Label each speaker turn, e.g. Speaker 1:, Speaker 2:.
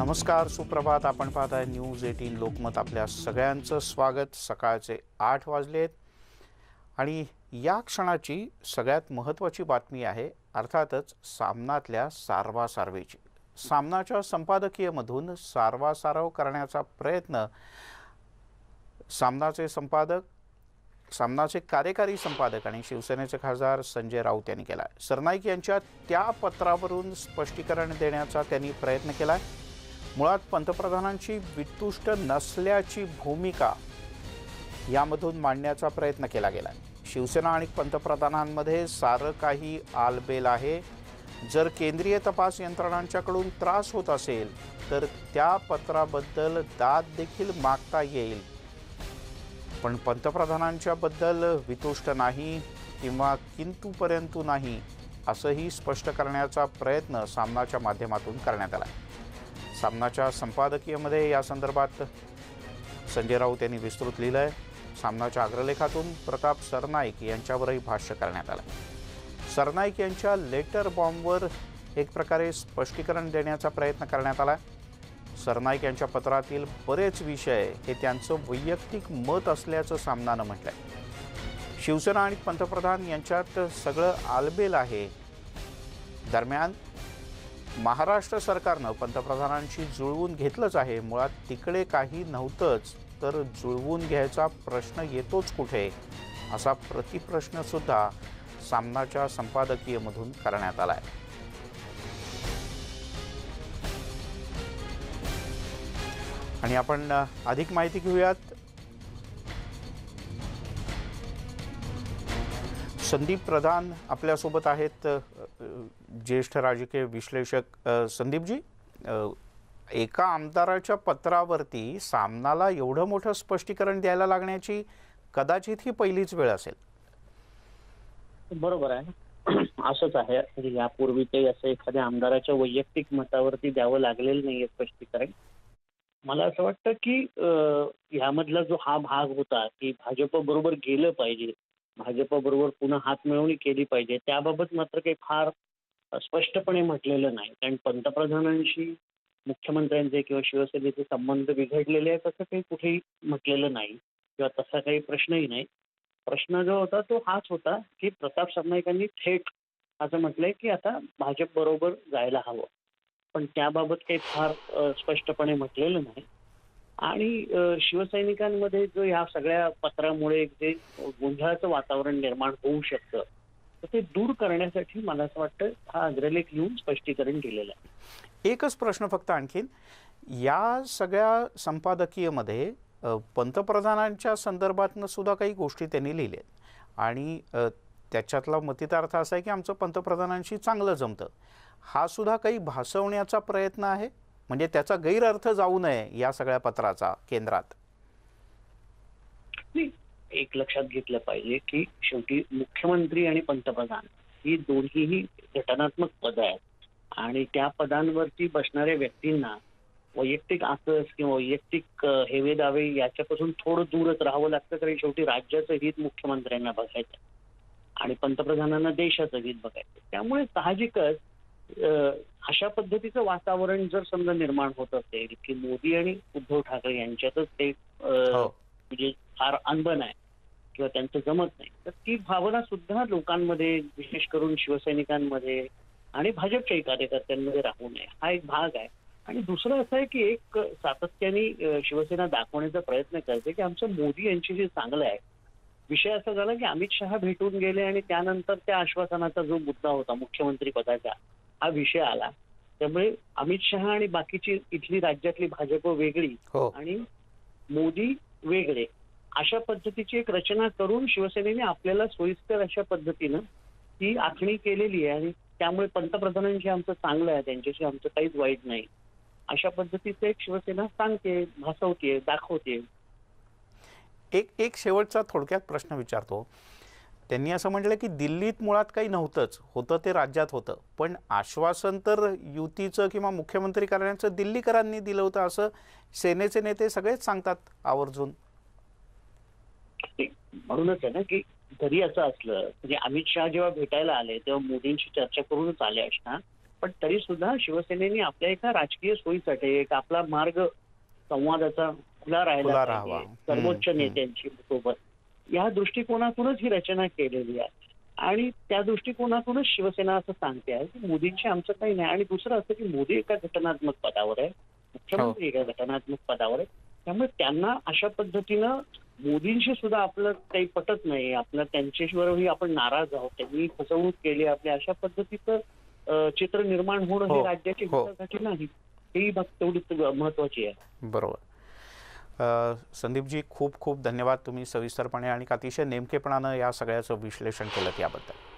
Speaker 1: नमस्कार सुप्रभात. आपण पाहत आहे न्यूज एटीन लोकमत आपल्या सगळ्यांचं स्वागत. सकाळचे आठ वाजले आहेत आणि या क्षणाची सगळ्यात महत्त्वाची बातमी आहे अर्थातच सामनातल्या सारवासारवेची सामनाच्या संपादकीयमधून सारवासारव करण्याचा प्रयत्न सामनाचे संपादक सामनाचे कार्यकारी संपादक आणि शिवसेनेचे खासदार संजय राऊत यांनी केला आहे सरनाईक यांच्या त्या पत्रावरून स्पष्टीकरण देण्याचा त्यांनी प्रयत्न केला आहे मुळात पंतप्रधानांची वितुष्ट नसल्याची भूमिका यामधून मांडण्याचा प्रयत्न केला गेला आहे शिवसेना आणि पंतप्रधानांमध्ये सारं काही आलबेल आहे. जर केंद्रीय तपास यंत्रणांच्याकडून त्रास होत असेल तर त्या पत्राबद्दल दाद देखील मागता येईल. पण पंतप्रधानांच्याबद्दल वितुष्ट नाही किंवा किंतू परंतु नाही असंही स्पष्ट करण्याचा प्रयत्न सामनाच्या माध्यमातून करण्यात आला सामनाच्या संपादकीयमध्ये या संदर्भात संजय राऊत यांनी विस्तृत लिहिलं आहे सामनाच्या अग्रलेखातून प्रताप सरनाईक यांच्यावरही भाष्य करण्यात आलं सरनाईक यांच्या लेटर बॉम्बवर एक प्रकारे स्पष्टीकरण देण्याचा प्रयत्न करण्यात आला सरनाईक यांच्या पत्रातील बरेच विषय हे त्यांचं वैयक्तिक मत असल्याचं सामनानं म्हटलंय. शिवसेना आणि पंतप्रधान यांच्यात सगळं आलबेल आहे. दरम्यान महाराष्ट्र सरकारनं पंतप्रधानांशी जुळवून घेतलंच आहे. मुळात तिकडे काही नव्हतंच तर जुळवून घ्यायचा प्रश्न येतोच कुठे? असा प्रतिप्रश्नसुद्धा सामनाच्या संपादकीयमधून करण्यात आला आहे आणि आपण अधिक माहिती घेऊयात. संदीप प्रधान आपल्यासोबत आहेत ज्येष्ठ राजकीय विश्लेषक संदीपजी. एका आमदाराच्या पत्रावरती सामनाला एवढं मोठं स्पष्टीकरण द्यायला लागण्याची कदाचित ही पहिलीच वेळ असेल.
Speaker 2: बरोबर आहे. असंच आहे. म्हणजे यापूर्वी काही असं एखाद्या आमदाराच्या वैयक्तिक मतावरती द्यावं लागलेलं नाहीये स्पष्टीकरण. मला असं वाटतं की ह्यामधला जो हा भाग होता की भाजप बरोबर गेलं पाहिजे. भाजपबरोबर पुन्हा हातमिळवणी केली पाहिजे. त्याबाबत मात्र काही फार स्पष्टपणे म्हटलेलं नाही. कारण पंतप्रधानांशी मुख्यमंत्र्यांचे किंवा शिवसेनेचे संबंध बिघडलेले आहेत असं काही कुठेही म्हटलेलं नाही. किंवा तसा काही प्रश्नही नाही. प्रश्न जो होता तो हाच होता की प्रताप सरनाईकांनी थेट असं म्हटलंय की आता भाजप बरोबर जायला हवं. पण त्याबाबत काही फार स्पष्टपणे म्हटलेलं नाही. आणि शिवसैनिकांमध्ये जो ह्या सगळ्या पत्रामुळे जे गोंधळाचं वातावरण निर्माण होऊ शकतं तर ते दूर करण्यासाठी मला असं वाटतं हा अग्रलेख लिहून स्पष्टीकरण केलेलं आहे.
Speaker 1: एकच प्रश्न फक्त आणखीन. या सगळ्या संपादकीयमध्ये पंतप्रधानांच्या संदर्भातनं सुद्धा काही गोष्टी त्यांनी लिहिल्या आहेत आणि त्याच्यातला मतितार्थ असा आहे की आमचं पंतप्रधानांशी चांगलं जमतं. हा सुद्धा काही भासवण्याचा प्रयत्न आहे? म्हणजे त्याचा गैरअर्थ जाऊ नये या सगळ्या पत्राचा केंद्रात.
Speaker 2: एक लक्षात घेतलं पाहिजे की शेवटी मुख्यमंत्री आणि पंतप्रधान ही दोन्हीही घटनात्मक पद आहेत. आणि त्या पदांवरती बसणाऱ्या व्यक्तींना वैयक्तिक आकस किंवा वैयक्तिक हेवे दावे याच्यापासून थोडं दूरच राहावं लागतं कारण शेवटी राज्याचं हित मुख्यमंत्र्यांना बघायचं आणि पंतप्रधानांना देशाचं हित बघायचं त्यामुळे साहजिकच अशा पद्धतीचं वातावरण जर समजा निर्माण होत असेल की मोदी आणि उद्धव ठाकरे यांच्यातच ते
Speaker 1: हो.
Speaker 2: म्हणजे फार अनबन आहे किंवा त्यांचं जमत नाही तर ती भावना सुद्धा लोकांमध्ये विशेष करून शिवसैनिकांमध्ये आणि भाजपच्याही कार्यकर्त्यांमध्ये राहू नये हा एक भाग आहे. आणि दुसरं असं आहे की एक सातत्याने शिवसेना दाखवण्याचा प्रयत्न करते की आमचं मोदी यांच्याशी चांगलं आहे विषय असा झाला की अमित शहा भेटून गेले आणि त्यानंतर त्या आश्वासनाचा जो मुद्दा होता मुख्यमंत्री पदाचा हा विषय आला. त्यामुळे अमित शहा आणि बाकीची इथली राज्यातली भाजप वेगळी
Speaker 1: हो.
Speaker 2: आणि मोदी वेगळे. अशा पद्धतीची एक रचना करून शिवसेनेने आपल्याला सोयीस्कर अशा पद्धतीनं ती आखणी केलेली आहे आणि त्यामुळे पंतप्रधानांशी आमचं चांगलं आहे त्यांच्याशी आमचं काहीच वाईट नाही. अशा पद्धतीचं एक शिवसेना सांगते भासवते दाखवते
Speaker 1: एक एक शेवटचा थोडक्यात प्रश्न विचारतो. त्यांनी असं म्हटलं की दिल्लीत मुळात काही नव्हतंच. होतं ते राज्यात होतं. पण आश्वासन तर युतीचं किंवा मुख्यमंत्री करण्याचं दिल्लीकरांनी दिलं होतं असं सेनेचे नेते सगळेच सांगतात आवर्जून.
Speaker 2: म्हणूनच आहे ना की जरी असं असलं म्हणजे अमित शहा जेव्हा भेटायला आले तेव्हा मोदींशी चर्चा करूनच आले असणार. पण तरी सुद्धा शिवसेनेने आपल्या एका राजकीय सोयीसाठी एक आपला मार्ग संवादाचा खुला राहिला. सर्वोच्च नेत्यांची सोबत. या दृष्टिकोनातूनच ही रचना केलेली आहे. आणि त्या दृष्टिकोनातूनच शिवसेना असं सांगते आहे की मोदींशी आमचं काही नाही. आणि दुसरं असं की मोदी एका घटनात्मक पदावर आहे. मुख्यमंत्री एका घटनात्मक पदावर आहे. त्यामुळे त्यांना अशा पद्धतीनं मोदींशी सुद्धा आपलं काही पटत नाही. आपलं त्यांच्याशिवायही आपण नाराज आहोत. त्यांनी फसवणूक केली आपल्या अशा पद्धतीचं चित्र निर्माण होणं
Speaker 1: हो,
Speaker 2: हे. राज्याची
Speaker 1: हो.
Speaker 2: हितासाठी नाही. ही बाब तेवढीच महत्वाची आहे.
Speaker 1: बरोबर. संदीपजी खूप खूप धन्यवाद तुम्ही सविस्तरपणे आणि अतिशय नेमकेपणानं या सगळ्याचं विश्लेषण केलं याबद्दल.